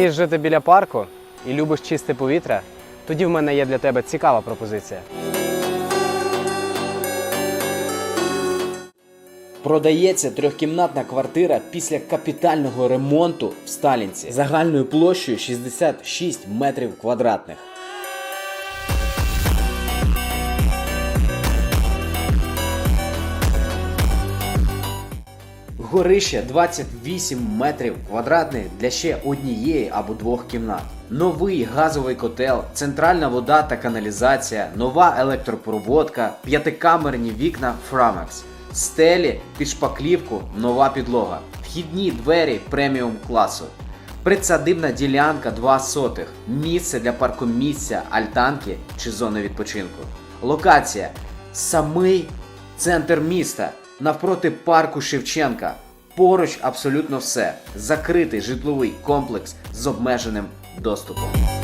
Ти жити біля парку і любиш чисте повітря, тоді в мене є для тебе цікава пропозиція. Продається трьохкімнатна квартира після капітального ремонту в Сталінці загальною площею 66 метрів квадратних. Горище 28 метрів квадратних для ще однієї або двох кімнат. Новий газовий котел, центральна вода та каналізація, нова електропроводка, п'ятикамерні вікна Framex, стелі під шпаклівку, нова підлога, вхідні двері преміум класу. Присадибна ділянка 2 сотих, місце для паркомісця, альтанки чи зони відпочинку. Локація самий центр міста, навпроти парку Шевченка. Поруч абсолютно все. Закритий житловий комплекс з обмеженим доступом.